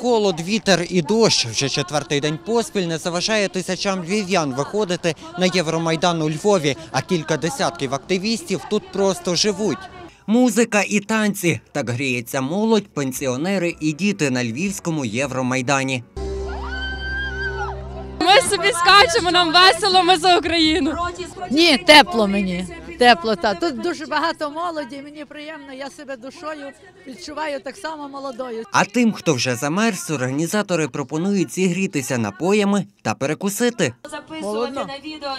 Холод, вітер і дощ вже четвертий день поспіль не заважає тисячам львів'ян виходити на Євромайдан у Львові, а кілька десятків активістів тут просто живуть. Музика і танці так гріється молодь, пенсіонери і діти на львівському Євромайдані. Ми собі скачемо, нам весело, ми за Україну. Ні, тепло мені. Тепло, та тут дуже багато молоді. Мені приємно. Я себе душою відчуваю так само молодою. А тим, хто вже замерз, організатори пропонують зігрітися напоями та перекусити. Холодно.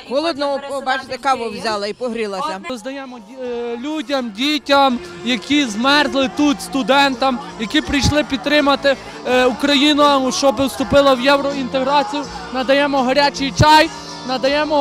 Холодно, бачите, каву взяла і погрілася. Роздаємо е, людям, дітям, які змерзли тут, студентам, які прийшли підтримати е, Україну, щоб вступила в євроінтеграцію. Надаємо гарячий чай, надаємо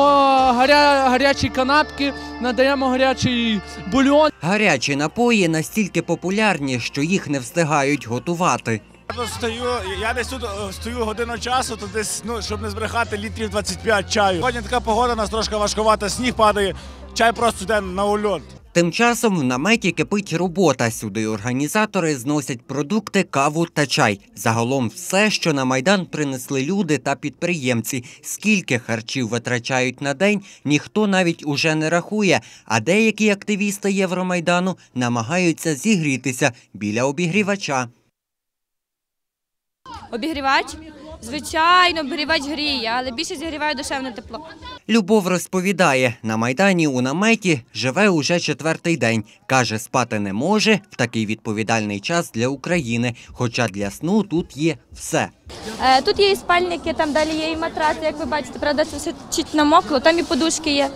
гаря, гарячі канапки, надаємо гарячий бульон. Гарячі напої настільки популярні, що їх не встигають готувати. Я стою, я десь тут е, стою годину часу, то десь, ну, щоб не збрехати літрів 25 чаю. Сьогодні така погода, у нас трошки важкувата, сніг падає, чай просто йде на ульот. Тим часом в наметі кипить робота. Сюди організатори зносять продукти, каву та чай. Загалом все, що на майдан принесли люди та підприємці. Скільки харчів витрачають на день, ніхто навіть уже не рахує. А деякі активісти Євромайдану намагаються зігрітися біля обігрівача. Обігрівач? Звичайно, обігрівач гріє, але більше зігріває душевне тепло. Любов розповідає, на майдані у наметі живе уже четвертий день. Каже, спати не може в такий відповідальний час для України. Хоча для сну тут є все. Е, Тут є і спальники, там далі є і матраци, як ви бачите, правда, це все чуть намокло, там і подушки є.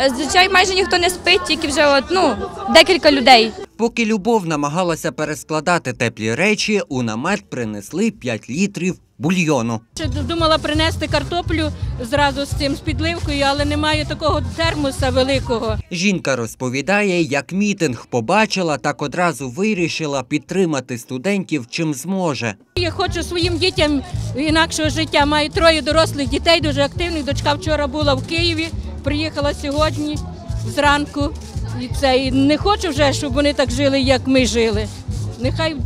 Е, Звичайно, майже ніхто не спить, тільки вже от, ну, декілька людей. Поки Любов намагалася перескладати теплі речі, у намет принесли 5 літрів бульйону. Ще думала принести картоплю зразу з цим з підливкою, але немає такого термоса великого. Жінка розповідає, як мітинг побачила, так одразу вирішила підтримати студентів чим зможе. Я хочу своїм дітям інакшого життя. Маю троє дорослих дітей, дуже активних. Дочка вчора була в Києві, приїхала сьогодні зранку. І це і не хочу вже, щоб вони так жили, як ми жили. Нехай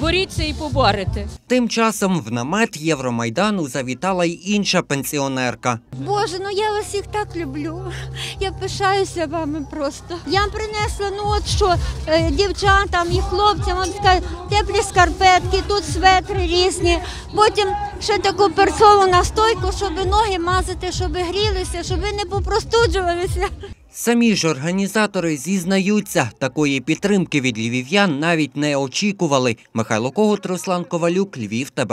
боріться і поборете. Тим часом в намет Євромайдану завітала й інша пенсіонерка. Боже, ну я вас всіх так люблю. Я пишаюся вами просто. Я принесла, ну от що е, дівчатам і хлопцям от теплі скарпетки, тут светри різні. Потім ще таку перцову настойку, щоб ноги мазати, щоб грілися, щоб ви не попростуджувалися. Самі ж організатори зізнаються, такої підтримки від львів'ян навіть не очікували. Михайло Когут, Руслан Ковалюк, Львів ТБ.